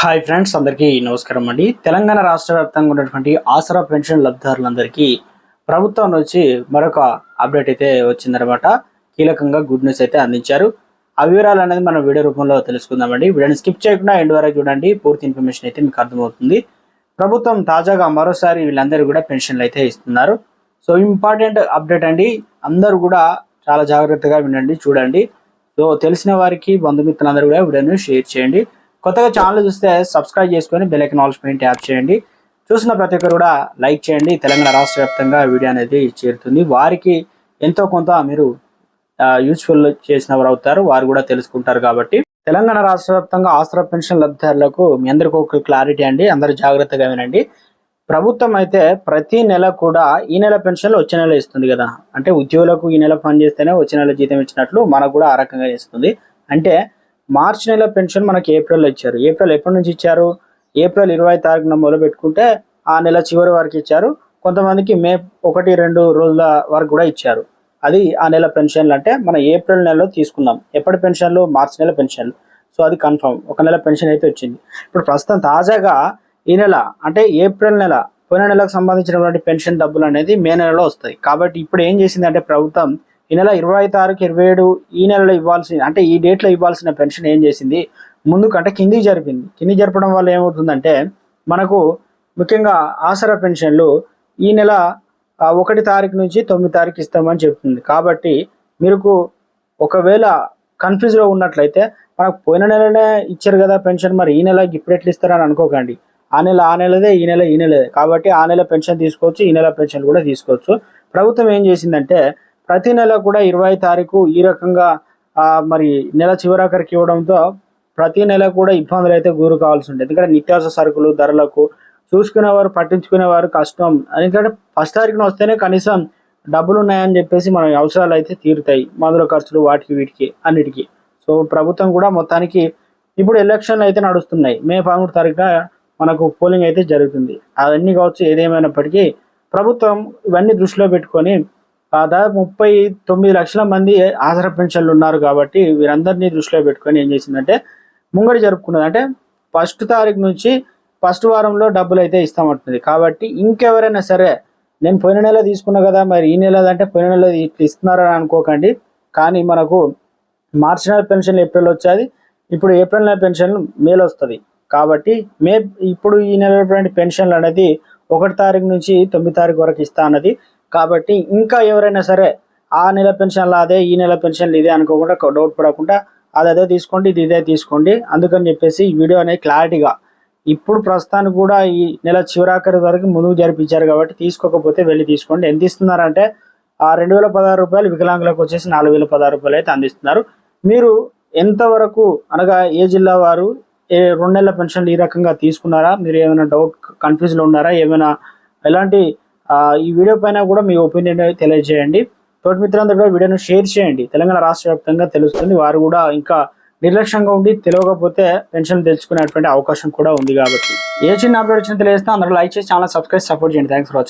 Hi friends అందరికీ నమస్కారం అండి. తెలంగాణ రాష్ట్ర వ్యాప్తంగా ఉన్నటువంటి ఆసరా పెన్షన్ లబ్ధిదారులందరికీ ప్రభుత్వం నుంచి మరొక అప్డేట్ అయితే వచ్చిందనమాట కీలకంగా గుడ్ న్యూస్ అయితే అందించారు. ఆ వివరాలు అనేది మనం వీడియో రూపంలో తెలుసుకుందామండి. వీడియోని స్కిప్ చేయకుండా ఎండ్ వరకు చూడండి. పూర్తి ఇన్ఫర్మేషన్ అయితే మీకు అర్థమవుతుంది. ప్రభుత్వం తాజాగా మరోసారి వీళ్ళందరూ కూడా పెన్షన్లు అయితే ఇస్తున్నారు. సో ఇంపార్టెంట్ అప్డేట్ అండి. అందరూ కూడా చాలా జాగ్రత్తగా వినండి చూడండి. సో తెలిసిన వారికి బంధుమిత్రులందరూ కూడా వీడియోని షేర్ చేయండి. కొత్తగా ఛానల్ చూస్తే సబ్స్క్రైబ్ చేసుకొని బెల్ ఐకన్ ట్యాప్ చేయండి. చూసిన ప్రతి ఒక్కరు కూడా లైక్ చేయండి. తెలంగాణ రాష్ట్ర వ్యాప్తంగా వీడియో అనేది చేరుతుంది. వారికి ఎంతో కొంత మీరు యూజ్ఫుల్ చేసిన వారు అవుతారు. వారు కూడా తెలుసుకుంటారు కాబట్టి. తెలంగాణ రాష్ట్ర వ్యాప్తంగా ఆసరా పెన్షన్ లబ్ధిదారులకు మీ అందరికీ ఒక క్లారిటీ అండి. అందరూ జాగ్రత్తగా వినండి. ప్రభుత్వం అయితే ప్రతి నెల కూడా ఈ నెల పెన్షన్లు వచ్చే నెల ఇస్తుంది కదా. అంటే ఉద్యోగులకు ఈ నెల పని చేస్తేనే వచ్చే నెల జీతం ఇచ్చినట్లు మనకు కూడా ఆ రకంగా ఇస్తుంది అంటే మార్చి నెల పెన్షన్ మనకి ఏప్రిల్లో ఇచ్చారు. ఏప్రిల్ ఎప్పటి నుంచి ఇచ్చారు? ఏప్రిల్ ఇరవై తారీఖున మొదలు పెట్టుకుంటే ఆ నెల చివరి వరకు ఇచ్చారు. కొంతమందికి మే ఒకటి రెండు రోజుల వరకు కూడా ఇచ్చారు. అది ఆ నెల పెన్షన్లు అంటే మన ఏప్రిల్ నెలలో తీసుకున్నాం. ఎప్పటి పెన్షన్లు? మార్చి నెల పెన్షన్లు. సో అది కన్ఫర్మ్. ఒక నెల పెన్షన్ అయితే వచ్చింది. ఇప్పుడు ప్రస్తుతం తాజాగా ఈ నెల అంటే ఏప్రిల్ నెల పోయిన నెలకు సంబంధించినటువంటి పెన్షన్ డబ్బులు అనేది మే నెలలో వస్తాయి. కాబట్టి ఇప్పుడు ఏం చేసిందంటే ప్రభుత్వం ఈ నెల ఇరవై తారీఖు ఇరవై ఏడు ఈ నెలలో ఇవ్వాల్సిన అంటే ఈ డేట్లో ఇవ్వాల్సిన పెన్షన్ ఏం చేసింది? ముందు కంటే కిందికి జరిపింది. కిందికి జరపడం వల్ల ఏమవుతుందంటే మనకు ముఖ్యంగా ఆసరా పెన్షన్లు ఈ నెల ఒకటి తారీఖు నుంచి తొమ్మిది తారీఖు ఇస్తామని చెప్తుంది. కాబట్టి మీకు ఒకవేళ కన్ఫ్యూజ్లో ఉన్నట్లయితే మనకు పోయిన నెలనే ఇచ్చారు కదా పెన్షన్ మరి ఈ నెల ఇప్పుడు ఎట్లు ఇస్తారని అనుకోకండి. ఆ నెల ఆ నెలదే ఈ నెల ఈ నెలదే. కాబట్టి ఆ నెల పెన్షన్ తీసుకోవచ్చు ఈ నెల పెన్షన్ కూడా తీసుకోవచ్చు. ప్రభుత్వం ఏం చేసిందంటే ప్రతి నెల కూడా ఇరవై తారీఖు ఈ రకంగా మరి నెల చివరాఖరికి ఇవ్వడంతో ప్రతి నెల కూడా ఇబ్బందులు అయితే గురి కావాల్సి ఉంటుంది ఎందుకంటే నిత్యావసర సరుకులు ధరలకు చూసుకునేవారు పట్టించుకునేవారు కష్టం. ఎందుకంటే ఫస్ట్ తారీఖున వస్తేనే కనీసం డబ్బులు ఉన్నాయని చెప్పేసి మన అవసరాలు అయితే తీరుతాయి. మందుల ఖర్చులు వాటికి వీటికి అన్నిటికీ. సో ప్రభుత్వం కూడా మొత్తానికి ఇప్పుడు ఎలక్షన్లు అయితే నడుస్తున్నాయి. మే పదమూడు తారీఖున మనకు పోలింగ్ అయితే జరుగుతుంది. అవన్నీ కావచ్చు ఏదేమైనప్పటికీ ప్రభుత్వం ఇవన్నీ దృష్టిలో పెట్టుకొని దాదాపు ముప్పై తొమ్మిది లక్షల మంది ఆధార పెన్షన్లు ఉన్నారు కాబట్టి వీరందరినీ దృష్టిలో పెట్టుకొని ఏం చేసిందంటే ముంగడి జరుపుకున్నది. అంటే ఫస్ట్ తారీఖు నుంచి ఫస్ట్ వారంలో డబ్బులు అయితే ఇస్తామంటుంది. కాబట్టి ఇంకెవరైనా సరే నేను పోయిన నెల తీసుకున్నా కదా మరి ఈ నెల అంటే పోయిన నెల ఇట్లా ఇస్తున్నారని అనుకోకండి. కానీ మనకు మార్చి నెల పెన్షన్ ఏప్రిల్ వచ్చేది. ఇప్పుడు ఏప్రిల్ నెల పెన్షన్ మేలో వస్తుంది. కాబట్టి మే ఇప్పుడు ఈ నెల పెన్షన్లు అనేది ఒకటి తారీఖు నుంచి తొమ్మిది తారీఖు వరకు ఇస్తా అన్నది. కాబట్టి ఇంకా ఎవరైనా సరే ఆ నెల పెన్షన్లు అదే ఈ నెల పెన్షన్లు ఇదే అనుకోకుండా డౌట్ పడకుండా అది అదే తీసుకోండి ఇది ఇదే తీసుకోండి. అందుకని చెప్పేసి ఈ వీడియో అనేది క్లారిటీగా ఇప్పుడు ప్రస్తుతానికి కూడా ఈ నెల చివరాఖరి వరకు ముందుకు జరిపించారు కాబట్టి తీసుకోకపోతే వెళ్ళి తీసుకోండి. ఎంత ఇస్తున్నారంటే ఆ రెండు వేల పదహారు రూపాయలు వికలాంగులకు వచ్చేసి నాలుగు వేల పదహారు రూపాయలు అయితే అందిస్తున్నారు. మీరు ఎంతవరకు అనగా ఏ జిల్లా వారు ఏ రెండు నెలల పెన్షన్లు ఈ రకంగా తీసుకున్నారా? మీరు ఏమైనా డౌట్ కన్ఫ్యూజ్లో ఉన్నారా? ఏమైనా ఎలాంటి ఈ వీడియో పైన కూడా మీ ఒపీనియన్ తెలియజేయండి. తోటి మిత్రులందరూ కూడా వీడియోను షేర్ చేయండి. తెలంగాణ రాష్ట్ర వ్యాప్తంగా తెలుస్తుంది. వారు కూడా ఇంకా నిర్లక్ష్యంగా ఉండి తెలియకపోతే పెన్షన్ తెచ్చుకునేటువంటి అవకాశం కూడా ఉంది కాబట్టి. ఏ చిన్న అప్డేట్ వచ్చినా తెలియజేస్తే. అందరూ లైక్ చేసి ఛానల్ సబ్స్క్రైబ్ సపోర్ట్ చేయండి. Thanks for watching